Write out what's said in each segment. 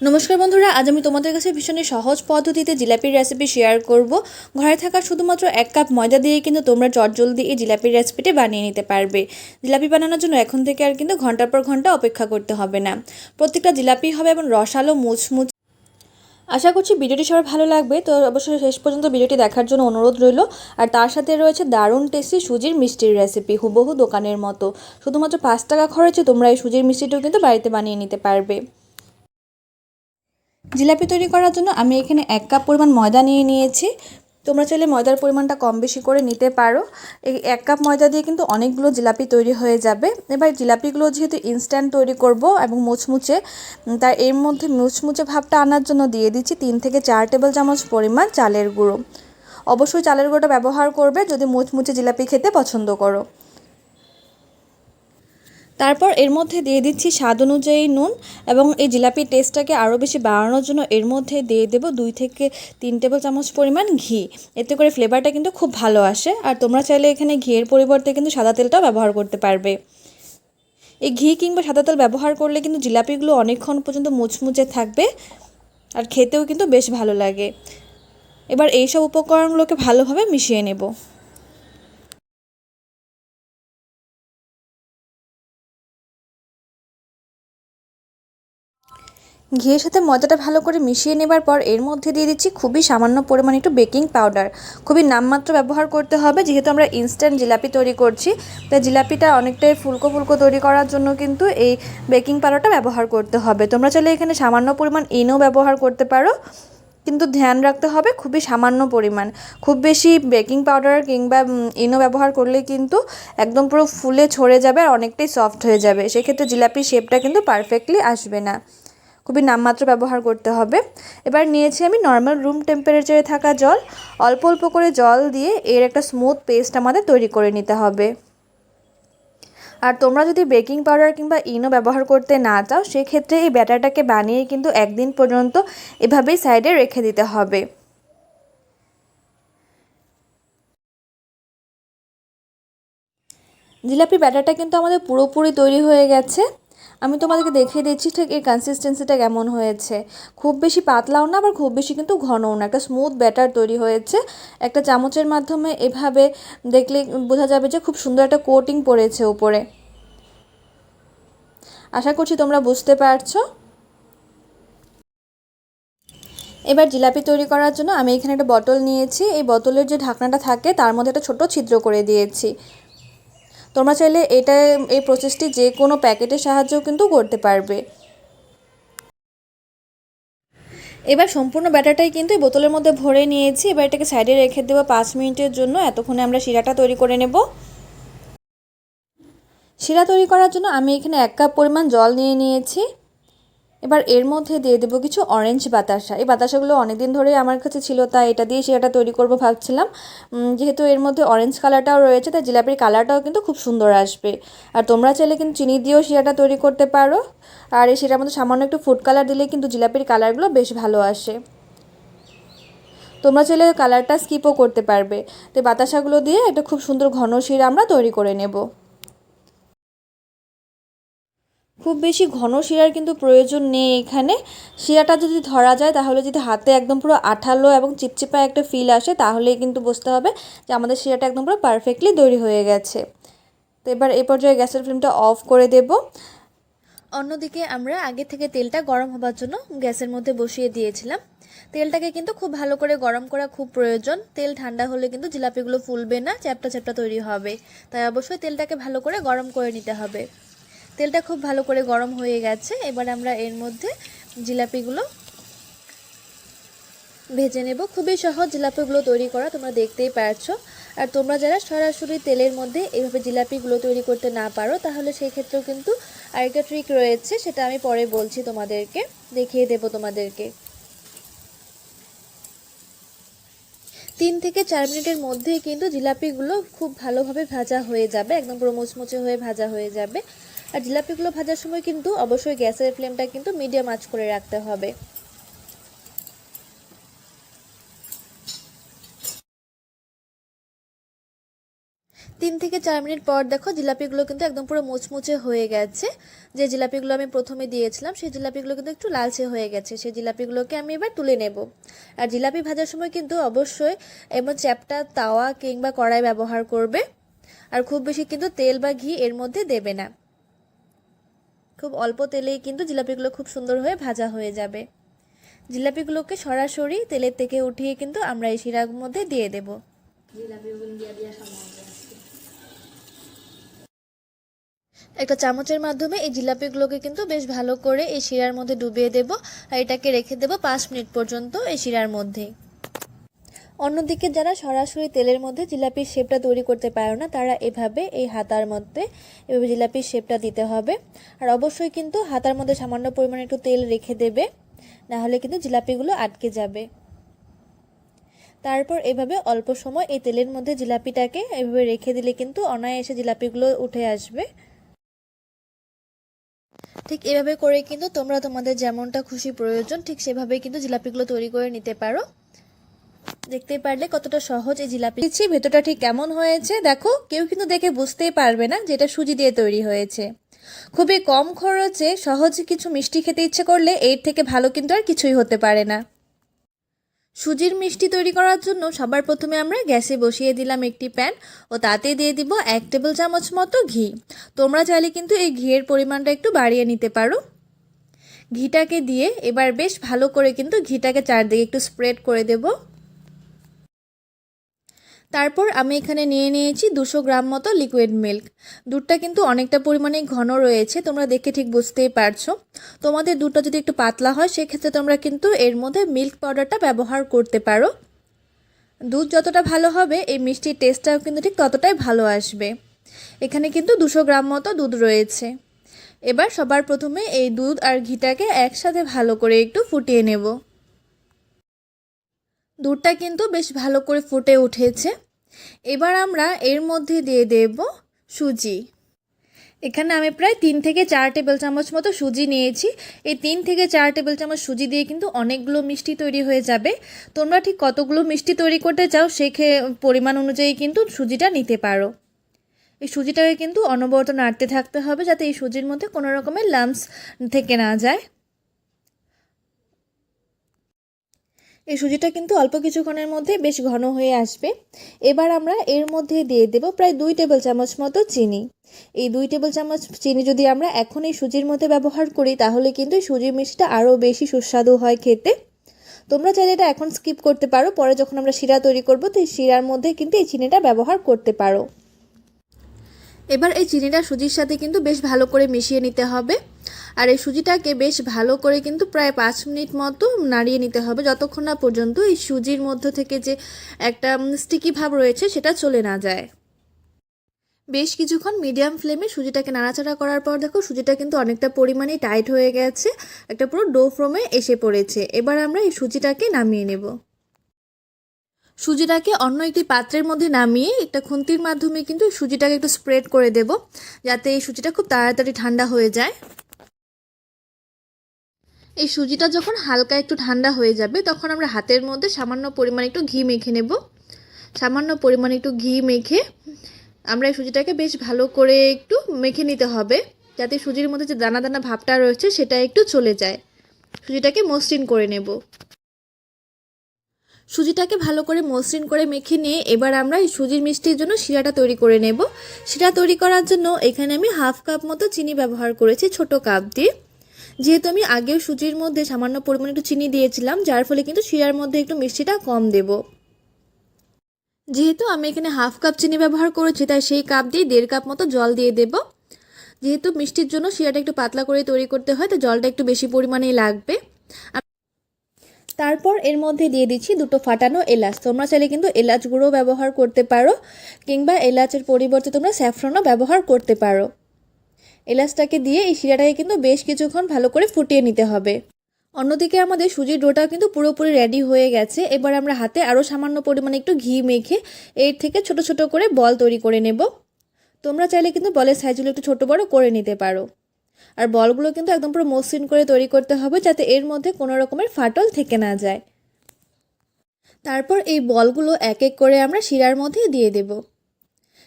নমস্কার বন্ধুরা, আজ আমি তোমাদের কাছে ভীষণই সহজ পদ্ধতিতে জিলাপির রেসিপি শেয়ার করব। ঘরে থাকা শুধুমাত্র এক কাপ ময়দা দিয়ে কিন্তু তোমরা চটজলদি এই জিলাপির রেসিপিটি বানিয়ে নিতে পারবে। জিলাপি বানানোর জন্য এখন থেকে আর কিন্তু ঘণ্টার পর ঘণ্টা অপেক্ষা করতে হবে না। প্রত্যেকটা জিলাপি হবে এবং রসালো, মুচমুচ আশা করছি ভিডিওটি সবার ভালো লাগবে। তো অবশ্যই শেষ পর্যন্ত ভিডিওটি দেখার জন্য অনুরোধ রইল। আর তার সাথে রয়েছে দারুণ টেস্টি সুজির মিষ্টির রেসিপি হুবহু দোকানের মতো। শুধুমাত্র পাঁচ টাকা খরচে তোমরা এই সুজির মিষ্টিটিও কিন্তু বাড়িতে বানিয়ে নিতে পারবে। জিলাপি তৈরি করার জন্য আমি এখানে এক কাপ পরিমাণ ময়দা নিয়ে নিয়েছি। তোমরা চাইলে ময়দার পরিমাণটা কম বেশি করে নিতে পারো। এই এক কাপ ময়দা দিয়ে কিন্তু অনেকগুলো জিলাপি তৈরি হয়ে যাবে। এবার জিলাপিগুলো যেহেতু ইনস্ট্যান্ট তৈরি করব এবং মুচমুচে তাই এর মধ্যে মুচমুচে ভাবটা আনার জন্য দিয়ে দিচ্ছি তিন থেকে চার টেবিল চামচ পরিমাণ চালের গুঁড়ো। অবশ্যই চালের গুঁড়োটা ব্যবহার করবে যদি মুচমুচে জিলাপি খেতে পছন্দ করো। তারপর এর মধ্যে দিয়ে দিচ্ছি স্বাদ অনুযায়ী নুন এবং এই জিলাপির টেস্টটাকে আরও বেশি বাড়ানোর জন্য এর মধ্যে দিয়ে দেবো দুই থেকে তিন টেবিল চামচ পরিমাণ ঘি। এতে করে ফ্লেভারটা কিন্তু খুব ভালো আসে। আর তোমরা চাইলে এখানে ঘিয়ের পরিবর্তে কিন্তু সাদা তেলটাও ব্যবহার করতে পারবে। এই ঘি কিংবা সাদা তেল ব্যবহার করলে কিন্তু জিলাপিগুলো অনেকক্ষণ পর্যন্ত মুচমুচে থাকবে আর খেতেও কিন্তু বেশ ভালো লাগে। এবার এইসব উপকরণগুলোকে ভালোভাবে মিশিয়ে নেব। ঘিয়ের সাথে ময়দাটা ভালো করে মিশিয়ে নেবার পর এর মধ্যে দিয়ে দিচ্ছি খুবই সামান্য পরিমাণ একটু বেকিং পাউডার। খুবই নামমাত্র ব্যবহার করতে হবে, যেহেতু আমরা ইনস্ট্যান্ট জিলাপি তৈরি করছি। তাই জিলাপিটা অনেকটাই ফুলকো ফুলকো তৈরি করার জন্য কিন্তু এই বেকিং পাউডারটা ব্যবহার করতে হবে। তোমরা চাইলে এখানে সামান্য পরিমাণ ইনও ব্যবহার করতে পারো, কিন্তু ধ্যান রাখতে হবে খুবই সামান্য পরিমাণ। খুব বেশি বেকিং পাউডার কিংবা ইনো ব্যবহার করলে কিন্তু একদম পুরো ফুলে ছড়ে যাবে আর অনেকটাই সফট হয়ে যাবে। সেক্ষেত্রে জিলাপির শেপটা কিন্তু পারফেক্টলি আসবে না। খুবই নামমাত্র ব্যবহার করতে হবে। এবার নিয়েছি আমি নর্মাল রুম টেম্পারেচারে থাকা জল। অল্প অল্প করে জল দিয়ে এর একটা স্মুথ পেস্ট আমাদের তৈরি করে নিতে হবে। আর তোমরা যদি বেকিং পাউডার কিংবা ইনো ব্যবহার করতে না চাও, সেক্ষেত্রে এই ব্যাটারটাকে বানিয়ে কিন্তু একদিন পর্যন্ত এভাবেই সাইডে রেখে দিতে হবে। জিলাপি ব্যাটারটা কিন্তু আমাদের পুরোপুরি তৈরি হয়ে গেছে। আমি তোমাদেরকে দেখিয়ে দিচ্ছি ঠিক এই কনসিস্টেন্সিটা কেমন হয়েছে। খুব বেশি পাতলাও না, আবার খুব বেশি কিন্তু ঘনও না। একটা স্মুথ ব্যাটার তৈরি হয়েছে। একটা চামচের মাধ্যমে এভাবে দেখলে বোঝা যাবে যে খুব সুন্দর একটা কোটিং পড়েছে উপরে। আশা করছি তোমরা বুঝতে পারছ। এবার জিলাপি তৈরি করার জন্য আমি এখানে একটা বটল নিয়েছি। এই বোতলের যে ঢাকনাটা থাকে, তার মধ্যে একটা ছোট ছিদ্র করে দিয়েছি। তোমরা চাইলে এটা, এই প্রসেসটি যে কোনো প্যাকেটের সাহায্যেও কিন্তু করতে পারবে। এবার সম্পূর্ণ ব্যাটারটাই কিন্তু এই বোতলের মধ্যে ভরে নিয়েছি। এবার এটাকে সাইডে রেখে দেবো পাঁচ মিনিটের জন্য। এতক্ষণে আমরা শিরাটা তৈরি করে নেব। শিরা তৈরি করার জন্য আমি এখানে এক কাপ পরিমাণ জল নিয়ে নিয়েছি। এবার এর মধ্যে দিয়ে দেবো কিছু অরেঞ্জ বাতাসা। এই বাতাসাগুলো অনেক দিন ধরে আমার কাছে ছিল, তাই এটা দিয়ে সেটা তৈরি করব ভাবছিলাম। যেহেতু এর মধ্যে অরেঞ্জ কালারটাও রয়েছে, তাই জিলাপির কালারটাও কিন্তু খুব সুন্দর আসবে। আর তোমরা চাইলে কিন্তু চিনি দিয়েও শিরাটা তৈরি করতে পারো। আর এই সেটার মধ্যে সামান্য একটু ফুড কালার দিলে কিন্তু জিলাপির কালারগুলো বেশ ভালো আসে। তোমরা চাইলে কালারটা স্কিপও করতে পারবে। তো বাতাসাগুলো দিয়ে একটা খুব সুন্দর ঘন শিরা আমরা তৈরি করে নেব। খুব বেশি ঘন শিরার কিন্তু প্রয়োজন নেই এখানে। শিরাটা যদি ধরা যায়, তাহলে যদি হাতে একদম পুরো আঠালো এবং চিপচিপা একটা ফিল আসে তাহলে কিন্তু বুঝতে হবে যে আমাদের শিরাটা একদম পুরো পারফেক্টলি তৈরি হয়ে গেছে। তো এবার এই পর্যায়ে গ্যাসের ফ্লেমটা অফ করে দেব। অন্যদিকে আমরা আগে থেকে তেলটা গরম হবার জন্য গ্যাসের মধ্যে বসিয়ে দিয়েছিলাম। তেলটাকে কিন্তু খুব ভালো করে গরম করা খুব প্রয়োজন। তেল ঠান্ডা হলে কিন্তু জিলাপিগুলো ফুলবে না, চ্যাপটা চ্যাপটা তৈরি হবে। তাই অবশ্যই তেলটাকে ভালো করে গরম করে নিতে হবে। তেলটা খুব ভালো করে গরম হয়ে গেছে। এবার আমরা এর মধ্যে জিলাপিগুলো ভেজে নেব। খুবই সহজ জিলাপিগুলো তৈরি করা, তোমরা দেখতেই পারছ। আর তোমরা যারা সরাসরি তেলের মধ্যে এইভাবে জিলাপিগুলো তৈরি করতে না পারো, তাহলে সেই ক্ষেত্রেও কিন্তু আরেকটা ট্রিক রয়েছে, সেটা আমি পরে বলছি তোমাদেরকে, দেখিয়ে দেব তোমাদেরকে। তিন থেকে চার মিনিটের মধ্যেই কিন্তু জিলাপিগুলো খুব ভালোভাবে ভাজা হয়ে যাবে, একদম পুরো মুচমুচে হয়ে ভাজা হয়ে যাবে। আর জিলাপিগুলো ভাজার সময় কিন্তু অবশ্যই গ্যাসের ফ্লেমটা কিন্তু মিডিয়াম আঁচ করে রাখতে হবে। তিন থেকে চার মিনিট পর দেখো জিলাপিগুলো কিন্তু একদম পুরো মুচমুচে হয়ে গেছে। যে জিলাপিগুলো আমি প্রথমে দিয়েছিলাম, সেই জিলাপিগুলো কিন্তু একটু লালচে হয়ে গেছে। সেই জিলাপিগুলোকে আমি এবার তুলে নেব। আর জিলাপি ভাজার সময় কিন্তু অবশ্যই এমন চ্যাপটা, তাওয়া কিংবা কড়াই ব্যবহার করবে। আর খুব বেশি কিন্তু তেল বা ঘি এর মধ্যে দেবে না। খুব অল্প তেলেই কিন্তু জিলাপিগুলো খুব সুন্দর হয়ে ভাজা হয়ে যাবে। জিলাপিগুলোকে সরাসরি তেলের থেকে উঠিয়ে কিন্তু আমরা এই শিরার মধ্যে দিয়ে দেব। একটা চামচের মাধ্যমে এই জিলাপিগুলোকে কিন্তু বেশ ভালো করে এই শিরার মধ্যে ডুবিয়ে দেব আর এটাকে রেখে দেব পাঁচ মিনিট পর্যন্ত এই শিরার মধ্যে। অন্যদিকে যারা সরাসরি তেলের মধ্যে জিলাপির শেপটা তৈরি করতে পারো না, তারা এভাবে এই হাতার মধ্যে এভাবে জিলাপির শেপটা দিতে হবে। আর অবশ্যই কিন্তু হাতার মধ্যে সামান্য পরিমাণে একটু তেল রেখে দেবে না হলে কিন্তু জিলাপিগুলো আটকে যাবে। তারপর এভাবে অল্প সময় এই তেলের মধ্যে জিলাপিটাকে এভাবে রেখে দিলে কিন্তু অনায়াসে জিলাপিগুলো উঠে আসবে। ঠিক এভাবে করে কিন্তু তোমরা তোমাদের যেমনটা খুশি প্রয়োজন, ঠিক সেভাবেই কিন্তু জিলাপিগুলো তৈরি করে নিতে পারো। দেখতে পারলে কতটা সহজ এই জিলাপি। দিচ্ছি ভেতরটা ঠিক কেমন হয়েছে? দেখো, কেউ কিন্তু দেখে বুঝতেই পারবে না যে এটা সুজি দিয়ে তৈরি হয়েছে। খুবই কম খরচে সহজ কিছু মিষ্টি খেতে ইচ্ছে করলে এর থেকে ভালো কিন্তু আর কিছুই হতে পারে না। সুজির মিষ্টি তৈরি করার জন্য সবার প্রথমে আমরা গ্যাসে বসিয়ে দিলাম একটি প্যান ও তাতে দিয়ে দিব এক টেবিল চামচ মতো ঘি। তোমরা চাইলে কিন্তু এই ঘিয়ের পরিমাণটা একটু বাড়িয়ে নিতে পারো। ঘিটাকে দিয়ে এবার বেশ ভালো করে কিন্তু ঘিটাকে চারদিকে একটু স্প্রেড করে দেবো। তারপর আমি এখানে নিয়ে নিয়েছি দুশো গ্রাম মতো লিকুইড মিল্ক দুধটা কিন্তু অনেকটা পরিমাণে ঘন রয়েছে, তোমরা দেখে ঠিক বুঝতেই পারছ। তোমাদের দুধটা যদি একটু পাতলা হয়, সেক্ষেত্রে তোমরা কিন্তু এর মধ্যে মিল্ক পাউডারটা ব্যবহার করতে পারো। দুধ যতটা ভালো হবে, এই মিষ্টির টেস্টটাও কিন্তু ঠিক ততটাই ভালো আসবে। এখানে কিন্তু দুশো গ্রাম মতো দুধ রয়েছে। এবার সবার প্রথমে এই দুধ আর ঘিটাকে একসাথে ভালো করে একটু ফুটিয়ে নেব। দুধটা কিন্তু বেশ ভালো করে ফুটে উঠেছে। এবার আমরা এর মধ্যে দিয়ে দেব সুজি। এখানে আমি প্রায় তিন থেকে চার টেবিল চামচ মতো সুজি নিয়েছি। এই তিন থেকে চার টেবিল চামচ সুজি দিয়ে কিন্তু অনেকগুলো মিষ্টি তৈরি হয়ে যাবে। তোমরা ঠিক কতগুলো মিষ্টি তৈরি করতে চাও সে পরিমাণ অনুযায়ী কিন্তু সুজিটা নিতে পারো। এই সুজিটাকে কিন্তু অনবরত নাড়তে থাকতে হবে যাতে এই সুজির মধ্যে কোনো রকমের লাম্পস থেকে না যায়। এই সুজিটা কিন্তু অল্প কিছুক্ষণের মধ্যে বেশ ঘন হয়ে আসবে। এবার আমরা এর মধ্যে দিয়ে দেব প্রায় দুই টেবিল চামচ মতো চিনি। এই দুই টেবিল চামচ চিনি যদি আমরা এখন এই সুজির মধ্যে ব্যবহার করি, তাহলে কিন্তু এই সুজির মিষ্টিটা আরও বেশি সুস্বাদু হয় খেতে। তোমরা চাইলে এটা এখন স্কিপ করতে পারো, পরে যখন আমরা শিরা তৈরি করব, তো এই শিরার মধ্যে কিন্তু এই চিনিটা ব্যবহার করতে পারো। এবার এই চিনিটা সুজির সাথে কিন্তু বেশ ভালো করে মিশিয়ে নিতে হবে। আর এই সুজিটাকে বেশ ভালো করে কিন্তু প্রায় পাঁচ মিনিট মতো নাড়িয়ে নিতে হবে। যতক্ষণ না পর্যন্ত এই সুজির মধ্য থেকে যে একটা স্টিকি ভাব রয়েছে সেটা চলে না যায়। বেশ কিছুক্ষণ মিডিয়াম ফ্লেমে সুজিটাকে নাড়াচাড়া করার পর দেখো সুজিটা কিন্তু অনেকটা পরিমাণে টাইট হয়ে গেছে। একটা পুরো ডো ফ্রমে এসে পড়েছে। এবার আমরা এই সুজিটাকে নামিয়ে নেব। সুজিটাকে অন্য একটি পাত্রের মধ্যে নামিয়ে একটা খুন্তির মাধ্যমে কিন্তু সুজিটাকে একটু স্প্রেড করে দেব। যাতে এই সুজিটা খুব তাড়াতাড়ি ঠান্ডা হয়ে যায়। এই সুজিটা যখন হালকা একটু ঠান্ডা হয়ে যাবে, তখন আমরা হাতের মধ্যে সামান্য পরিমাণে একটু ঘি মেখে নেব। সামান্য পরিমাণে একটু ঘি মেখে আমরা এই সুজিটাকে বেশ ভালো করে একটু মেখে নিতে হবে, যাতে সুজির মধ্যে যে দানা দানা ভাবটা রয়েছে সেটা একটু চলে যায়। সুজিটাকে মসৃণ করে নেব। সুজিটাকে ভালো করে মসৃণ করে মেখে নিয়ে এবার আমরা এই সুজির মিষ্টির জন্য শিরাটা তৈরি করে নেব। শিরা তৈরি করার জন্য এখানে আমি হাফ কাপ মতো চিনি ব্যবহার করেছি ছোট কাপ দিয়ে। যেহেতু আমি আগেও সুজির মধ্যে সামান্য পরিমাণে একটু চিনি দিয়েছিলাম, যার ফলে কিন্তু শিরার মধ্যে একটু মিষ্টিটা কম দেব। যেহেতু আমি এখানে হাফ কাপ চিনি ব্যবহার করেছি, তাই সেই কাপ দিয়ে দেড় কাপ মতো জল দিয়ে দেব। যেহেতু মিষ্টির জন্য শিরাটা একটু পাতলা করে তৈরি করতে হয়, তো জলটা একটু বেশি পরিমাণেই লাগবে। তারপর এর মধ্যে দিয়ে দিচ্ছি দুটো ফাটানো এলাচ। তোমরা চাইলে কিন্তু এলাচ গুঁড়ো ব্যবহার করতে পারো, কিংবা এলাচের পরিবর্তে তোমরা স্যাফ্রনও ব্যবহার করতে পারো। এলাচটাকে দিয়ে এই শিরাটাকে কিন্তু বেশ কিছুক্ষণ ভালো করে ফুটিয়ে নিতে হবে। অন্যদিকে আমাদের সুজির ডোটা কিন্তু পুরোপুরি রেডি হয়ে গেছে। এবার আমরা হাতে আরও সামান্য পরিমাণে একটু ঘি মেখে এর থেকে ছোট ছোট করে বল তৈরি করে নেব। তোমরা চাইলে কিন্তু বলের সাইজগুলো একটু ছোট বড় করে নিতে পারো। আর বলগুলো কিন্তু একদম পুরো মসৃণ করে তৈরি করতে হবে যাতে এর মধ্যে কোনো রকমের ফাটল থেকে না যায়। তারপর এই বলগুলো এক এক করে আমরা শিরার মধ্যে দিয়ে দেব।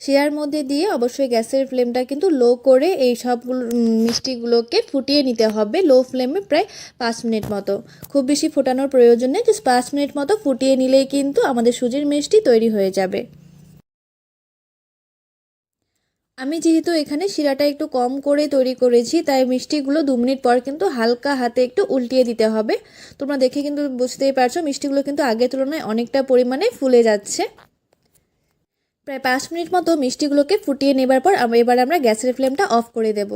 শিরার মধ্যে দিয়ে অবশ্যই গ্যাসের ফ্লেমটা কিন্তু লো করে এই সবগুলো মিষ্টিগুলোকে ফুটিয়ে নিতে হবে লো ফ্লেমে প্রায় পাঁচ মিনিট মতো। খুব বেশি ফোটানোর প্রয়োজন নেই, জাস্ট পাঁচ মিনিট মতো ফুটিয়ে নিলেই কিন্তু আমাদের সুজির মিষ্টি তৈরি হয়ে যাবে। আমি যেহেতু এখানে শিরাটা একটু কম করে তৈরি করেছি, তাই মিষ্টিগুলো দু মিনিট পর কিন্তু হালকা হাতে একটু উল্টিয়ে দিতে হবে। তোমরা দেখে কিন্তু বুঝতেই পারছ, মিষ্টিগুলো কিন্তু আগের তুলনায় অনেকটা পরিমাণে ফুলে যাচ্ছে। প্রায় পাঁচ মিনিট মতো মিষ্টিগুলোকে ফুটিয়ে নেবার পর এবার আমরা গ্যাসের ফ্লেমটা অফ করে দেব।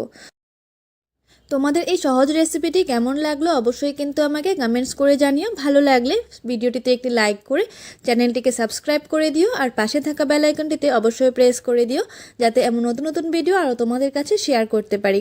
তোমাদের এই সহজ রেসিপিটি কেমন লাগল অবশ্যই কিন্তু আমাকে কমেন্টস করে জানিও। ভালো লাগলে ভিডিওটিতে একটি লাইক করে চ্যানেলটিকে সাবস্ক্রাইব করে দিও আর পাশে থাকা বেল আইকনটিতে অবশ্যই প্রেস করে দিও যাতে এমন নতুন নতুন ভিডিও আরও তোমাদের কাছে শেয়ার করতে পারি।